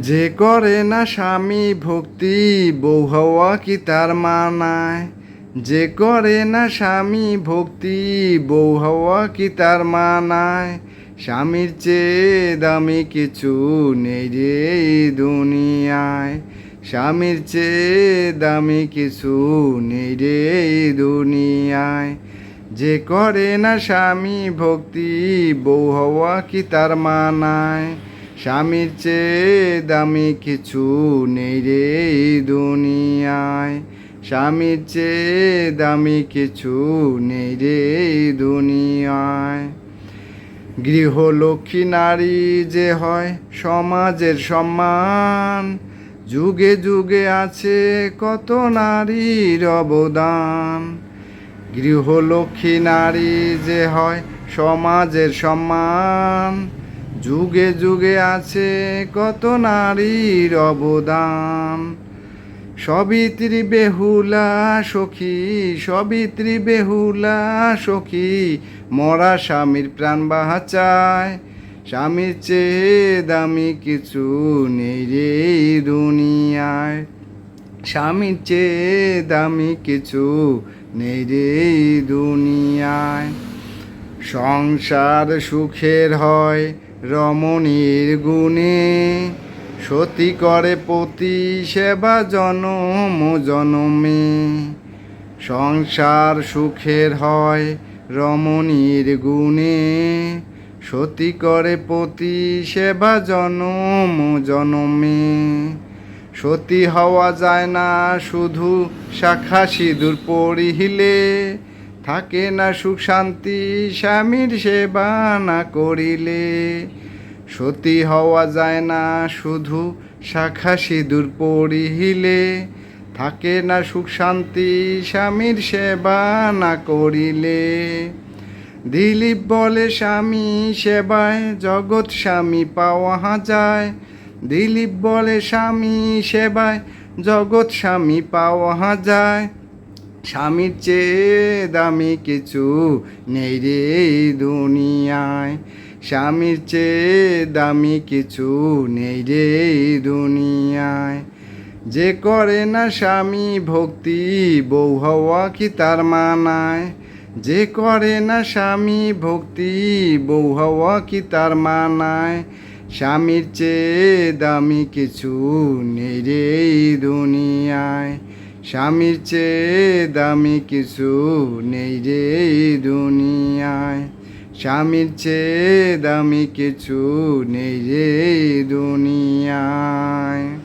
যে করে না স্বামী ভক্তি, বউ হওয়া কি তার মানায়? যে করে না স্বামী ভক্তি, বউ হওয়া কি তার মানায়? স্বামীর চেয়ে দামি কিছু নেই রে দুনিয়ায়। স্বামীর চেয়ে দামি কিছু নেই রে দুনিয়ায়। যে করে না স্বামী ভক্তি, বউ হওয়া কি তার মানায়? স্বামীর চেয়ে দামি কিছু নেই রে দুনিয়ায়। স্বামীর চেয়ে দামি কিছু নেই রে দুনিয়ায়। গৃহলক্ষ্মী নারী যে হয় সমাজের সম্মান, যুগে যুগে আছে কত নারীর অবদান। গৃহলক্ষ্মী নারী যে হয় সমাজের সম্মান যুগে যুগে আছে কত নারীর অবদান। সবিত্রী বেহুলা সখী সবিত্রী বেহুলা সখী। মরা স্বামীর প্রাণ বাঁচায়, স্বামীর চেয়ে দামি কিছু নেই রে দুনিয়ায়। স্বামীর চেয়ে দামি কিছু নেই রে দুনিয়ায়। সংসার সুখের হয় রমণীর গুণে সতী করে পতি সেবা জনম জনমে। সংসার সুখের হয় রমণীর গুণে, সতী করে পতি সেবা জনম জনমে। সতী হওয়া যায় না শুধু শাখা সিঁদুর পড়িলে থাকে না সুখ শান্তি, স্বামীর সেবা না করিলে। সতী হওয়া যায় না, শুধু শাখা সিঁদুর পড়িলে থাকে না সুখ শান্তি, স্বামীর সেবা না করিলে। দিলীপ বলে, স্বামী সেবায় জগৎ স্বামী পাওয়া যায়। দিলীপ বলে, স্বামী সেবায় জগৎ স্বামী পাওয়া যায়। স্বামীর চেয়ে দামি কিছু নেই রে দুনিয়ায়। স্বামীর চেয়ে দামি কিছু নেই রে দুনিয়ায়। যে করে না স্বামী ভক্তি, বউ হওয়া কি তার মানায়? যে করে না স্বামী ভক্তি, বউ হওয়া কি তার মানায়? স্বামীর চেয়ে দামি কিছু নেই রে দুনিয়ায়। স্বামীর চেয়ে দামি কিছু নেই রে দুনিয়ায়। স্বামীর চেয়ে দামি কিছু নেই রে দুনিয়ায়।